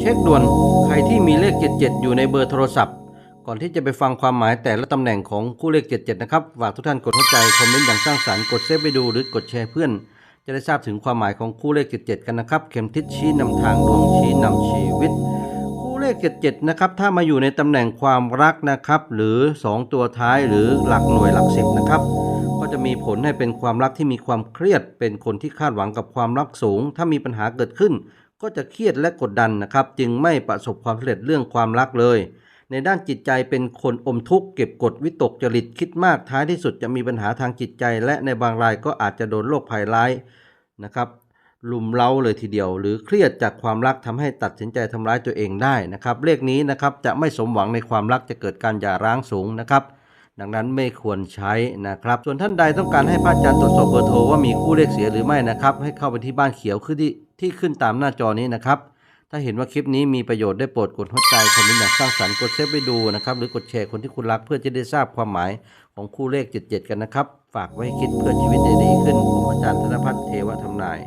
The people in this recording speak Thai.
เช็คด่วนใครที่มีเลข 77 อยู่ในเบอร์โทรศัพท์ ก่อนที่จะไปฟังความหมายแต่ละตำแหน่งของคู่เลข 77 นะครับฝากทุกท่านกดเข้าใจคอมเมนต์อย่างสร้างสรรค์กดเซฟไปดูหรือกดแชร์เพื่อน จะได้ทราบถึงความหมายของคู่เลข 77 กันนะครับ เข็มทิศชี้นำทางดวงชี้นำชีวิต คู่เลข 77 นะครับถ้ามาอยู่ในตำแหน่งความรักนะครับหรือ 2 ตัวท้ายหรือหลักหน่วยหลักสิบนะครับก็จะมีผลให้เป็นความรักที่มีความเครียด เป็นคนที่คาดหวังกับความรักสูง ถ้ามีปัญหาเกิดขึ้น ก็จะเครียดและกดดันนะครับ จึงไม่ประสบความสำเร็จเรื่องความรักเลย ในด้านจิตใจเป็นคนอมทุกข์เก็บกดวิตกจริตคิดมากท้ายที่สุดจะมีปัญหาทางจิตใจ และในบางรายก็อาจจะโดนโรคภัยร้ายนะครับลุมเล้าเลยทีเดียว หรือเครียดจากความรักทำให้ตัดสินใจทำร้ายตัวเองได้นะครับ เลขนี้นะครับจะไม่สมหวังในความรักจะเกิดการหย่าร้างสูงนะครับ ดังนั้นไม่ควรใช้นะครับ ส่วนท่านใดต้องการให้พระอาจารย์ตรวจสอบเบอร์โทรว่ามีคู่เลขเสียหรือไม่นะครับ ให้เข้าไปที่บ้านเขียวขึ้นที่ ที่ขึ้นตามหน้าจอนี้นะครับ ถ้าเห็นว่าคลิปนี้มีประโยชน์ได้โปรดกดหัวใจคอมเมนต์อย่างสร้างสรรค์กดเซฟไปดูนะครับ หรือกดแชร์คนที่คุณรักเพื่อจะได้ทราบความหมายของคู่เลข 77 กันนะครับ ฝากไว้ให้คิดเพื่อชีวิตได้ดีขึ้นผมอาจารย์ธนพัฒน์เทวทำนาย